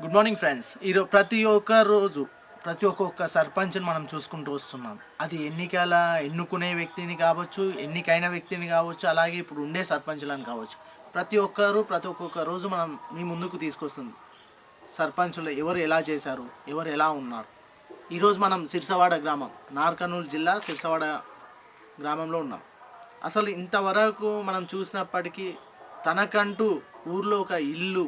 Good morning friends ఈరోజు ప్రతి ఒక్క రోజు ప్రతి ఒక్కొక్క సర్పంచ్ని మనం చూసుకుంటూ వస్తున్నాం. అది ఎన్నికల ఎన్నుకునే వ్యక్తిని కావచ్చు ఎన్నికైన వ్యక్తిని కావచ్చు అలాగే ఇప్పుడు ఉండే సర్పంచులను కావచ్చు. ప్రతి ఒక్కరు ప్రతి ఒక్కొక్క రోజు మనం మీ ముందుకు తీసుకొస్తుంది. సర్పంచులు ఎవరు ఎలా చేశారు ఎవరు ఎలా ఉన్నారు? ఈరోజు మనం సిరిసవాడ గ్రామం నార్కర్నూలు జిల్లా సిరిసవాడ గ్రామంలో ఉన్నాం. అసలు ఇంతవరకు మనం చూసినప్పటికీ తనకంటూ ఊర్లో ఒక ఇల్లు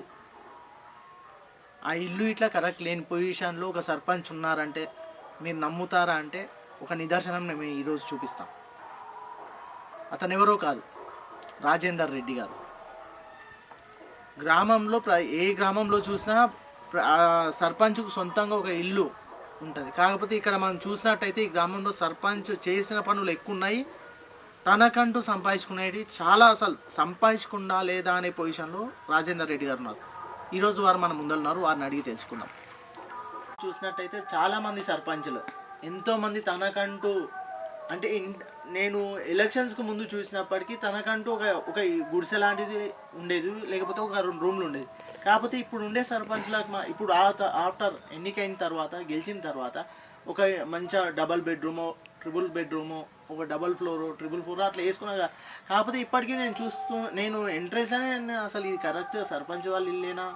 ఆ ఇల్లు ఇట్లా కరెక్ట్ లేని పొజిషన్లో ఒక సర్పంచ్ ఉన్నారంటే మీరు నమ్ముతారా అంటే ఒక నిదర్శనం మేము ఈరోజు చూపిస్తాం. అతను ఎవరో కాదు రాజేందర్ రెడ్డి గారు. గ్రామంలో ప్ర ఏ గ్రామంలో చూసినా సర్పంచ్కు సొంతంగా ఒక ఇల్లు ఉంటుంది. కాకపోతే ఇక్కడ మనం చూసినట్టయితే ఈ గ్రామంలో సర్పంచ్ చేసిన పనులు ఎక్కువ ఉన్నాయి తనకంటూ సంపాదించుకునేవి చాలా అసలు సంపాదించుకుండా లేదా అనే పొజిషన్లో రాజేందర్ రెడ్డి గారు ఉన్నారు. ఈరోజు వారు మన ముందున్నారు వారిని అడిగి తెలుసుకుందాం. చూసినట్టయితే చాలామంది సర్పంచ్లు ఎంతోమంది తనకంటూ అంటే నేను ఎలక్షన్స్కి ముందు చూసినప్పటికీ తనకంటూ ఒక ఒక గుడిసె లాంటిది ఉండేది లేకపోతే ఒక రెండు రూమ్లు ఉండేది. కాకపోతే ఇప్పుడు ఉండే సర్పంచ్లకు మా ఇప్పుడు ఆఫ్టర్ ఎన్నికైన తర్వాత గెలిచిన తర్వాత ఒక మంచి డబల్ బెడ్రూమో ట్రిపుల్ బెడ్రూమో ఒక డబల్ ఫ్లోర్ ట్రిపుల్ ఫ్లోర్ అట్లా వేసుకున్నా కాకపోతే ఇప్పటికీ నేను చూస్తూ నేను ఎంట్రెన్స్ అనే నేను అసలు ఇది కరెక్ట్ సర్పంచ్ వాళ్ళు ఇల్లేనా?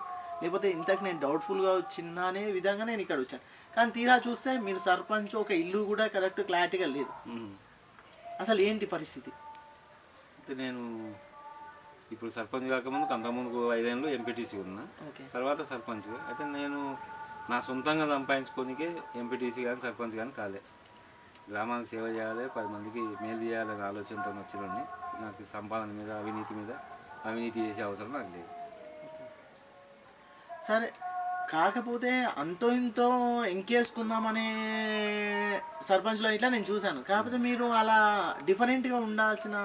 లేకపోతే ఇంతకు నేను డౌట్ఫుల్గా వచ్చినా అనే విధంగా నేను ఇక్కడ వచ్చాను. కానీ తీరా చూస్తే మీరు సర్పంచ్ ఒక ఇల్లు కూడా కరెక్ట్ క్లారిటీగా లేదు. అసలు ఏంటి పరిస్థితి? అయితే నేను ఇప్పుడు సర్పంచ్ కాకముందు అంతకుముందు ఐదేళ్ళు ఎంపీటీసీ ఉన్నా. ఓకే. తర్వాత సర్పంచ్. అయితే నేను నా సొంతంగా సంపాదించుకోనికే ఎంపీటీసీ కానీ సర్పంచ్ కానీ కాలే. గ్రామానికి సేవ చేయాలి పది మందికి మేలు చేయాలనే ఆలోచనతో వచ్చినండి నాకు సంపాదన మీద అవినీతి మీద అవినీతి చేసే అవసరం నాకు లేదు. సరే కాకపోతే అంతో ఇంతో ఎంకేసుకుందామనే సర్పంచ్లో ఇట్లా నేను చూశాను. కాకపోతే మీరు అలా డిఫరెంట్గా ఉండాల్సిన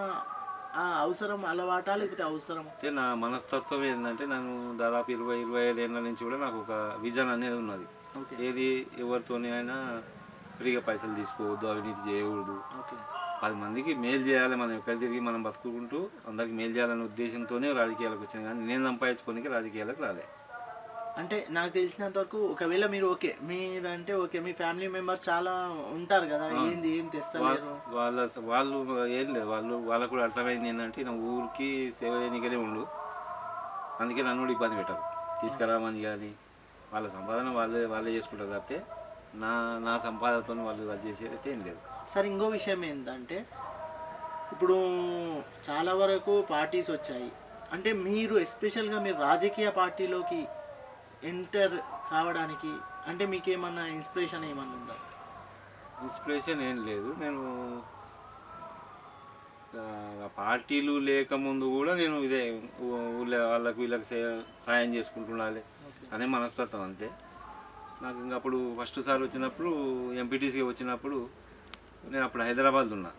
ఆ అవసరం అలవాటా లేకపోతే అవసరం? అయితే నా మనస్తత్వం ఏంటంటే నేను దాదాపు ఇరవై ఇరవై ఐదు ఏళ్ళ నుంచి కూడా నాకు ఒక విజన్ అనేది ఉన్నది. ఓకే. ఏది ఎవరితోనే అయినా ఫ్రీగా పైసలు తీసుకోవద్దు అవినీతి చేయకూడదు. ఓకే. పది మందికి మేలు చేయాలి మనం ఎక్కడ తిరిగి మనం బతుకుంటూ అందరికి మేలు చేయాలనే ఉద్దేశంతోనే రాజకీయాలకు వచ్చాను కానీ నేను సంపాదించుకోనికి రాజకీయాలకు రాలే. అంటే నాకు తెలిసినంత వరకు ఒకవేళ మీరు ఓకే మీరు అంటే ఓకే మీ ఫ్యామిలీ మెంబర్స్ చాలా ఉంటారు కదా ఏంది ఏం తెస్తలేరు వాళ్ళ వాళ్ళు ఏం లేదు వాళ్ళు వాళ్ళకు కూడా అర్థమైంది ఏంటంటే నా ఊరికి సేవ చేయనికనే ఉండు. అందుకే నన్ను కూడా ఇబ్బంది పెట్టారు. తీసుకురామని కానీ వాళ్ళ సంపాదన వాళ్ళే వాళ్ళే చేసుకుంటారు తప్పితే నా నా సంపాదనతో వాళ్ళు అది చేసేది ఏం లేదు. సరే ఇంకో విషయం ఏంటంటే ఇప్పుడు చాలా వరకు పార్టీస్ వచ్చాయి. అంటే మీరు ఎస్పెషల్గా మీరు రాజకీయ పార్టీలోకి ఎంటర్ కావడానికి అంటే మీకు ఏమన్నా ఇన్స్పిరేషన్ ఏమన్నా ఉందా? ఇన్స్పిరేషన్ ఏం లేదు. నేను పార్టీలు లేకముందు కూడా నేను ఇదే ఊళ్ళో వాళ్ళకి వీళ్ళకి సాయం చేసుకుంటుండాలి అనే మనస్తత్వం అంతే. నాకు ఇంకా అప్పుడు ఫస్ట్ సారి వచ్చినప్పుడు ఎంపీటీసీ వచ్చినప్పుడు నేను అప్పుడు హైదరాబాద్ ఉన్నా.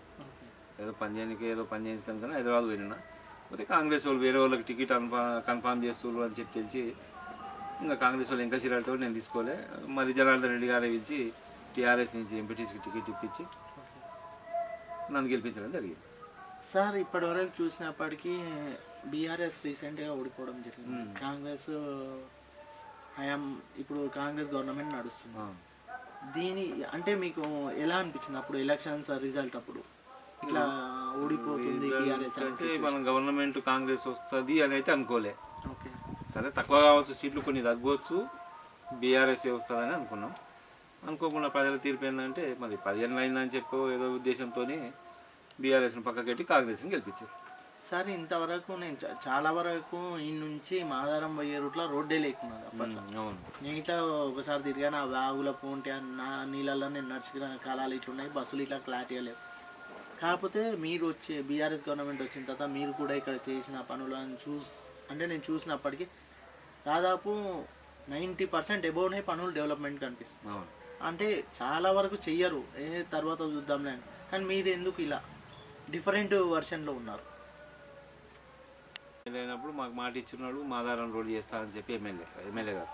ఏదో పని చేయడానికి ఏదో పని చేయడానికి కనుక హైదరాబాద్ పోయినా. పోతే కాంగ్రెస్ వాళ్ళు వేరే వాళ్ళకి టికెట్ కన్ఫా కన్ఫామ్ చేస్తున్నారు అని చెప్పి తెలిసి ఇంకా కాంగ్రెస్ వాళ్ళు ఇంకా సిరాలతో నేను తీసుకోలే. మరి జనార్దన్ రెడ్డి గారే పిలిచి టీఆర్ఎస్ నుంచి ఎంపీటీసీకి టికెట్ ఇప్పించి నన్ను గెలిపించడం జరిగింది. సార్ ఇప్పటివరకు చూసినప్పటికీ బీఆర్ఎస్ రీసెంట్గా ఓడిపోవడం జరిగింది. కాంగ్రెస్ హయాం ఇప్పుడు కాంగ్రెస్ గవర్నమెంట్ నడుస్తుంది. దీని అంటే మీకు ఎలా అనిపించింది అప్పుడు ఎలక్షన్స్ రిజల్ట్ అప్పుడు? ఇట్లా ఓడిపోతుంది బీఆర్ఎస్ అంటే మన గవర్నమెంట్ కాంగ్రెస్ వస్తుంది అని అయితే అనుకోలే. సరే తక్కువ కావచ్చు సీట్లు కొన్ని తగ్గవచ్చు బీఆర్ఎస్ వస్తుందని అనుకున్నాం. అనుకోకుండా ప్రజల తీర్పు ఏంటంటే మరి పదిహేను అయిందని చెప్పో ఏదో ఉద్దేశంతో బీఆర్ఎస్ని పక్కకెట్టి కాంగ్రెస్ని గెలిపించారు. సార్ ఇంతవరకు నేను చాలా వరకు ఈ నుంచి మాదారం పోయే రూట్లో రోడ్డే లేకున్నది అప్పట్లో. నేను ఇట్లా ఒకసారి తిరిగాను ఆ వాగుల పోంటే నా నీళ్ళల్లో నేను నడిచిన కాలాలు ఇట్లున్నాయి బస్సులు ఇట్లా క్లారిటీగా లేవు కాకపోతే మీరు వచ్చే బీఆర్ఎస్ గవర్నమెంట్ వచ్చిన తర్వాత మీరు కూడా ఇక్కడ చేసిన పనులను చూస్ అంటే నేను చూసినప్పటికీ దాదాపు నైంటీ పర్సెంట్ ఎబోవ్నే పనులు డెవలప్మెంట్ కనిపిస్తుంది. అంటే చాలా వరకు చెయ్యరు ఏ తర్వాత చూద్దాంలే అని. కానీ మీరు ఎందుకు ఇలా డిఫరెంట్ వర్షన్లో ఉన్నారు? అయినప్పుడు మాకు మాట ఇచ్చినాడు మాదారం రోడ్డు చేస్తానని చెప్పి ఎమ్మెల్యే ఎమ్మెల్యే గారు.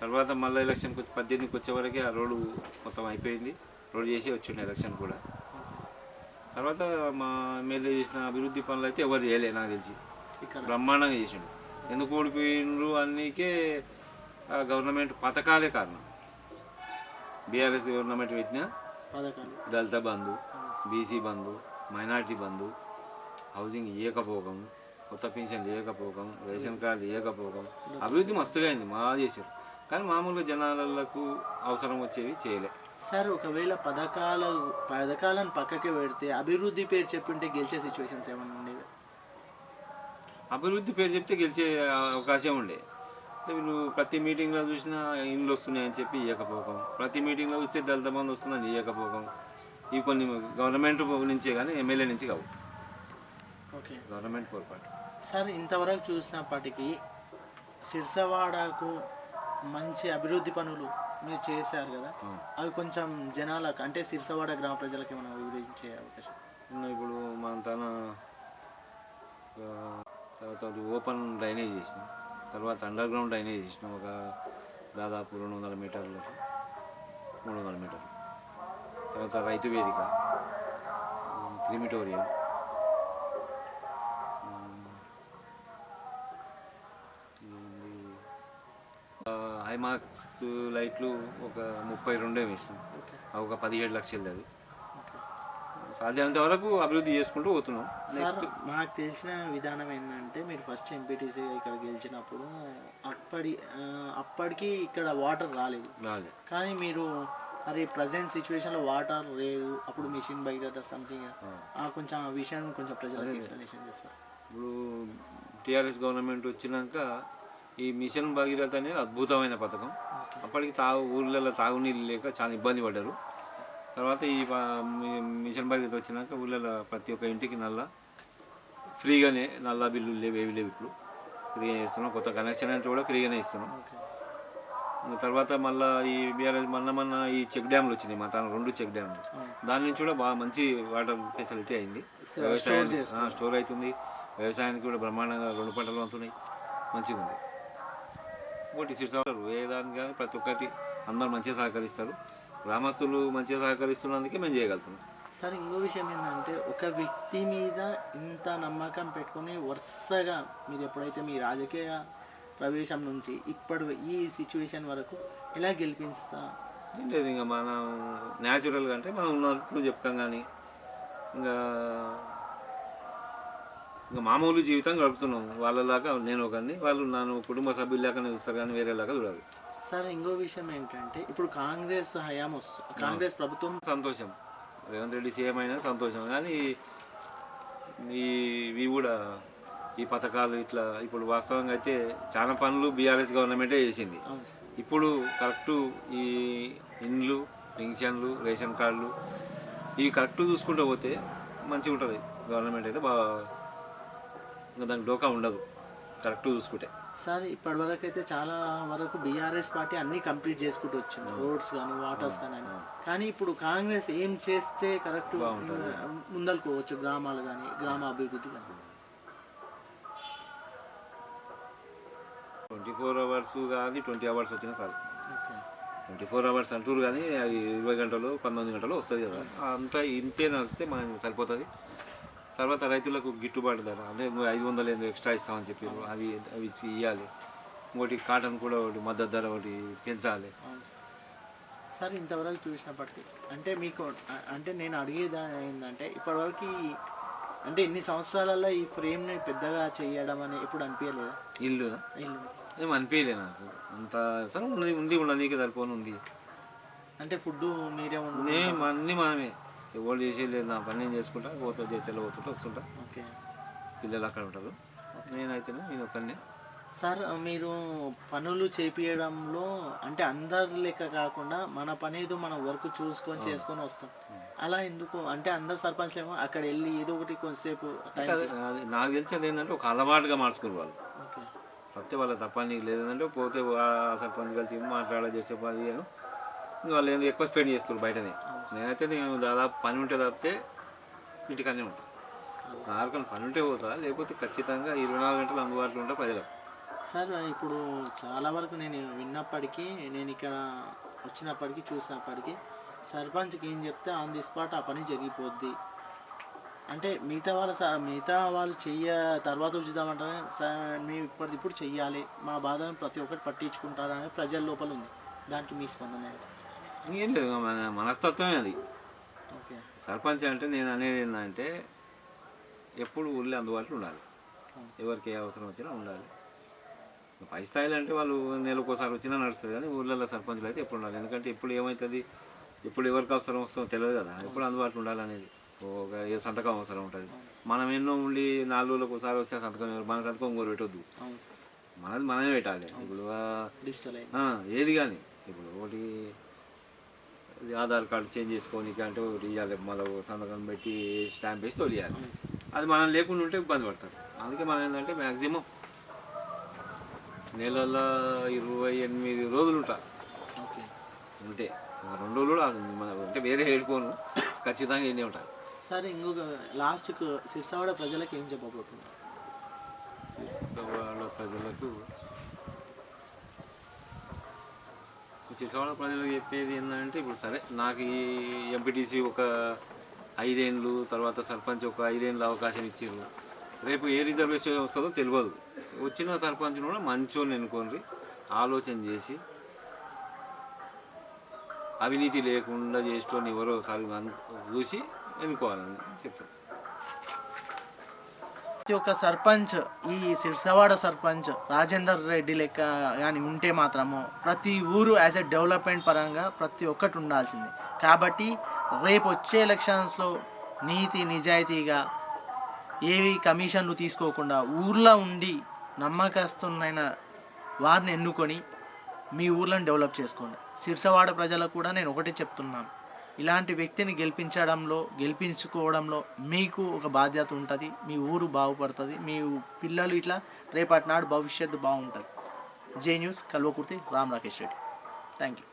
తర్వాత మళ్ళీ ఎలక్షన్కి వచ్చి పద్దెనిమిదికి వచ్చే వరకే ఆ రోడ్డు మొత్తం అయిపోయింది. రోడ్డు చేసి వచ్చిండే ఎలక్షన్ కూడా. తర్వాత మా ఎమ్మెల్యే చేసిన అభివృద్ధి పనులు అయితే ఎవరు చేయలే నాకు తెలిసి. బ్రహ్మాండంగా చేసిండు. ఎందుకు ఓడిపోయినరు అన్నీకే గవర్నమెంట్ పథకాలే కారణం. బీఆర్ఎస్ గవర్నమెంట్ పెట్టిన Dalit Bandhu BC Bandhu minority Bandhu housing ఇవ్వకపోవడం కొత్త పెన్షన్ ఇవ్వకపోవడం రేషన్ కార్డు ఇవ్వకపోవడం అభివృద్ధి మస్తుగా అయింది మా చేశారు. కానీ మామూలుగా జనాలకు అవసరం వచ్చేవి చేయలే. సార్ ఒకవేళ పథకాల పథకాలను పక్కకి పెడితే అభివృద్ధి పేరు చెప్పింటే గెలిచే సిచ్యువేషన్స్ ఏమైనా ఉండేవి? అభివృద్ధి పేరు చెప్తే గెలిచే అవకాశం ఉండే. వీళ్ళు ప్రతి మీటింగ్లో చూసినా ఇండ్లు వస్తున్నాయని చెప్పి ఇవ్వకపోవడం ప్రతి మీటింగ్లో చూస్తే దళిత బంధు వస్తుందని ఇవ్వకపోవడం ఇవి కొన్ని గవర్నమెంట్ నుంచే కానీ ఎమ్మెల్యే నుంచి కావు. ఓకే గవర్నమెంట్ పొరపాటు సార్ ఇంతవరకు చూసినప్పటికీ సిర్సవాడకు మంచి అభివృద్ధి పనులు మీరు చేశారు కదా. అవి కొంచెం జనాలకు అంటే సిర్సవాడ గ్రామ ప్రజలకు ఏమైనా వివరించే అవకాశం? ఇప్పుడు మన తన తర్వాత ఓపెన్ డ్రైనేజ్ చేసినాం. తర్వాత అండర్ గ్రౌండ్ డ్రైనేజ్ చేసినాం. ఒక దాదాపు రెండు వందల మీటర్లు మూడు వందల మీటర్లు. తర్వాత రైతు వేదిక క్రిమిటోరియం. ఆ, హైమాక్స్ లైట్లు ఒక ముప్పై రెండే వేసినాం. ఒక పదిహేడు లక్షలు అది. సాధ్యమైనంత వరకు అభివృద్ధి చేసుకుంటూ పోతున్నాం. సార్ మాకు తెలిసిన విధానం ఏంటంటే మీరు ఫస్ట్ ఎంపీటీసీ ఇక్కడ గెలిచినప్పుడు అప్పటి అప్పటికి ఇక్కడ వాటర్ రాలేదు. రాలే కానీ మీరు మరి ప్రజెంట్ సిచ్యువేషన్లో వాటర్ లేదు అప్పుడు మిషన్ బై కదా సంథింగ్ కొంచెం ఆ విషయాన్ని కొంచెం ప్రజలకు ఎక్స్ప్లెనేషన్ చేస్తారు? ఇప్పుడు టీఆర్ఎస్ గవర్నమెంట్ వచ్చినాక ఈ మిషన్ భగీరథ అనేది అద్భుతమైన పథకం. అప్పటికి తాగు ఊళ్ళలో తాగునీళ్ళు లేక చాలా ఇబ్బంది పడ్డారు. తర్వాత ఈ మిషన్ భగీరథ వచ్చినాక ఊళ్ళలో ప్రతి ఒక్క ఇంటికి నల్ల ఫ్రీగానే నల్ల బిల్లులు లేవు ఏవి లేవు ఇప్పుడు. ఫ్రీగా ఇస్తున్నాం. కొత్త కనెక్షన్ అంటే కూడా ఫ్రీగానే ఇస్తున్నాం. తర్వాత మళ్ళీ ఈ బీఆర్ఎస్ మొన్న మొన్న ఈ చెక్ డ్యామ్లు వచ్చినాయి మా తన రెండు చెక్ డ్యామ్లు. దాని నుంచి కూడా బాగా మంచి వాటర్ ఫెసిలిటీ అయింది. ఆ, స్టోర్ అవుతుంది. వ్యవసాయానికి కూడా బ్రహ్మాండంగా రెండు పంటలు అవుతున్నాయి మంచిగా ఉంది ఇంకోటి సిరిసారు ఏ దానికి కానీ ప్రతి ఒక్కటి అందరూ మంచిగా సహకరిస్తారు. గ్రామస్తులు మంచిగా సహకరిస్తున్నందుకే మేము చేయగలుగుతున్నాం. సార్ ఇంకో విషయం ఏంటంటే ఒక వ్యక్తి మీద ఇంత నమ్మకం పెట్టుకొని వరుసగా మీరు ఎప్పుడైతే మీ రాజకీయ ప్రవేశం నుంచి ఇప్పటి ఈ సిచ్యువేషన్ వరకు ఎలా గెలిపిస్తా ఏం లేదు ఇంకా మనం న్యాచురల్గా అంటే మనం ఉన్నప్పుడు చెప్తాం కానీ ఇంకా ఇంకా మామూలు జీవితం గడుపుతున్నాం. వాళ్ళలాగా నేను ఒకరిని వాళ్ళు నన్ను కుటుంబ సభ్యులాగానే చూస్తారు కానీ వేరేలాగా చూడాలి సార్ ఇంకో విషయం ఏంటంటే ఇప్పుడు కాంగ్రెస్ హయాం వస్తుంది కాంగ్రెస్ ప్రభుత్వం సంతోషం. రేవంత్ రెడ్డి సీఎం అయినా సంతోషం. కానీ ఈ ఇవి కూడా ఈ పథకాలు ఇట్లా ఇప్పుడు వాస్తవంగా అయితే చాలా పనులు బీఆర్ఎస్ గవర్నమెంటే చేసింది. ఇప్పుడు కరెక్ట్ ఈ ఇండ్లు పెన్షన్లు రేషన్ కార్డులు ఇవి కరెక్ట్ చూసుకుంటూ పోతే మంచిగా ఉంటుంది గవర్నమెంట్ అయితే బాగా ఇంకా దానికి డోకా ఉండదు. కరెక్ట్ చూసుకుంటే. సార్ ఇప్పటి వరకు అయితే చాలా వరకు బీఆర్ఎస్ పార్టీ అన్ని కంప్లీట్ చేసుకుంటూ వచ్చింది. రోడ్స్ కానీ వాటర్స్ కానీ. కానీ ఇప్పుడు కాంగ్రెస్ ఏం చేస్తే కరెక్ట్ ముందరకు పోవచ్చు గ్రామాలు కానీ గ్రామ అభివృద్ధి కానీ ట్వంటీ ఫోర్ అవర్స్ కానీ ట్వంటీ అవర్స్ వచ్చినా ఓకే. ట్వంటీ ఫోర్ అవర్స్ అంటారు కానీ అది ఇరవై గంటలు పంతొమ్మిది గంటలు వస్తుంది కదా. అంతా ఇంతే నడిస్తే మనకి సరిపోతుంది. తర్వాత రైతులకు గిట్టుబాటు ధర. అదే ఐదు వందలు ఏందో ఎక్స్ట్రా ఇస్తామని చెప్పారు. అవి అవి ఇవ్వాలి ఇంకోటి కాటన్ కూడా ఒకటి మద్దతు ధర ఒకటి పెంచాలి. సార్. ఇంతవరకు చూసినప్పటికీ అంటే మీకు అంటే నేను అడిగేది ఏంటంటే ఇప్పటివరకు అంటే ఇన్ని సంవత్సరాలలో ఈ ఫ్రేమ్ని పెద్దగా చేయడం అని ఎప్పుడు అనిపించలేదా? ఇల్లు. ఇల్లు. ఏం అనిపించలే నాకు. అంత సరే ఉంది ఉంది ఉండనీకి సరిపోను ఉంది. అంటే ఫుడ్ మీరే నేను అన్నీ మనమే. ఎవరు చేసేది లేదు నా పని నేను చేసుకుంటా పోతా చేసేలా పోతుంటా వస్తుంటా. ఓకే. పిల్లలు అక్కడ ఉంటారు. నేనైతేనే నేను ఒక్కనే సార్ మీరు పనులు చేపియడంలో అంటే అందరి లెక్క కాకుండా మన పని ఏదో మన వర్క్ చూసుకొని చేసుకొని వస్తాం. అలా ఎందుకు? అంటే అందరు సర్పంచ్ ఏమో అక్కడ వెళ్ళి ఏదో ఒకటి కొంతసేపు నాకు తెలిసేది ఏంటంటే ఒక అలవాటుగా మార్చుకుని వాళ్ళు. ఓకే. తప్పితే వాళ్ళ తప్పని లేదంటే పోతే సర్పంచ్ కలిసి మాట్లాడ చేసే పని వాళ్ళు ఏందో ఎక్కువ స్పెండ్ చేస్తారు బయటనే. నేనైతే నేను దాదాపు పని ఉంటే తప్పితే ఇంటికనే ఉంటాను నాలుగు పని ఉంటే పోతా లేకపోతే ఖచ్చితంగా ఇరవై నాలుగు గంటలు అందుబాటులో ఉంటా ప్రజలకు. సార్ ఇప్పుడు చాలా వరకు నేను విన్నప్పటికీ నేను ఇక్కడ వచ్చినప్పటికీ చూసినప్పటికీ సర్పంచ్కి ఏం చెప్తే ఆన్ ది స్పాట్ ఆ పని జరిగిపోద్ది. అంటే మిగతా వాళ్ళు మిగతా వాళ్ళు చెయ్య తర్వాత చూద్దామంటే మేము ఇప్పటి ఇప్పుడు చెయ్యాలి. మా బాధను ప్రతి ఒక్కటి పట్టించుకుంటారని ప్రజల లోపల ఉంది. దానికి మీ స్పందన ఇంకేం లేదు మన మనస్తత్వమే అది. ఓకే. సర్పంచ్ అంటే నేను అనేది ఏంటంటే ఎప్పుడు ఊళ్ళో అందుబాటులో ఉండాలి. ఎవరికి ఏ అవసరం వచ్చినా ఉండాలి. పై స్థాయిలో అంటే వాళ్ళు నెలకోసారి వచ్చినా నడుస్తుంది కానీ ఊళ్ళల్లో సర్పంచులు అయితే ఎప్పుడు ఉండాలి. ఎందుకంటే ఎప్పుడు ఏమవుతుంది ఎప్పుడు ఎవరికి అవసరం వస్తుందో తెలియదు కదా. ఎప్పుడు అందుబాటులో ఉండాలనేది ఒక ఏ సంతకం అవసరం ఉంటుంది. మనం ఎన్నో ఉండి నాలుగు రోజులకు ఒకసారి వస్తే సంతకం మన సంతకం ఇంకోరు పెట్టొద్దు. మనది మనమే పెట్టాలి. ఇప్పుడు ఏది కానీ. ఇప్పుడు ఒకటి ఆధార్ కార్డు చేంజ్ చేసుకోనికి అంటే ఒకటి ఇవ్వాలి మళ్ళీ సంతకం పెట్టి స్టాంప్ వేసి తొలియాలి. అది మనం లేకుండా ఉంటే ఇబ్బంది పడతారు అందుకే మనం ఏంటంటే మ్యాక్సిమం నెలలో ఇరవై ఎనిమిది రోజులు ఉంటా. ఓకే. ఉంటే. రెండు రోజులు కూడా అంటే వేరే ఏడుకోను ఖచ్చితంగా ఎన్ని ఉంటాయి సరే ఇంకొక లాస్ట్కు సిరిసావాడ ప్రజలకు ఏం చెప్పబోతున్నారు? వాళ్ళ ప్రజలకు చిసవాడ ప్రజలకు చెప్పేది ఏంటంటే ఇప్పుడు సరే నాకు ఈ ఎంపీటీసీ ఒక ఐదేండ్లు తర్వాత సర్పంచ్ ఒక ఐదేండ్ల అవకాశం ఇచ్చారు రేపు ఏ రిజర్వేషన్ వస్తుందో తెలియదు వచ్చిన సర్పంచ్ని కూడా మంచోని ఎన్నుకోండి ఆలోచన చేసి అవినీతి లేకుండా చేసేటోని ఎవరో ఒకసారి చూసి ఎన్నుకోవాలని చెప్తాను. ప్రతి ఒక్క సర్పంచ్ ఈ సిరిసవాడ సర్పంచ్ రాజేందర్ రెడ్డి లెక్క కానీ ఉంటే మాత్రము ప్రతి ఊరు యాజ్ ఎ డెవలప్మెంట్ పరంగా ప్రతి ఒక్కటి ఉండాల్సింది. కాబట్టి రేపు వచ్చే ఎలక్షన్స్లో నీతి నిజాయితీగా ఏవి కమిషన్లు తీసుకోకుండా ఊర్లో ఉండి నమ్మకస్తున్నైన వారిని ఎన్నుకొని మీ ఊర్లను డెవలప్ చేసుకోండి. సిరిసవాడ ప్రజలకు కూడా నేను ఒకటే చెప్తున్నాను. ఇలాంటి వ్యక్తిని గెలిపించడంలో గెలిపించుకోవడంలో మీకు ఒక బాధ్యత ఉంటుంది. మీ ఊరు బాగుపడుతుంది. మీ పిల్లలు ఇట్లా రేపటి నాడు భవిష్యత్తు బాగుంటుంది. J news Kalwakurthy Ram Rakesh Reddy. Thank you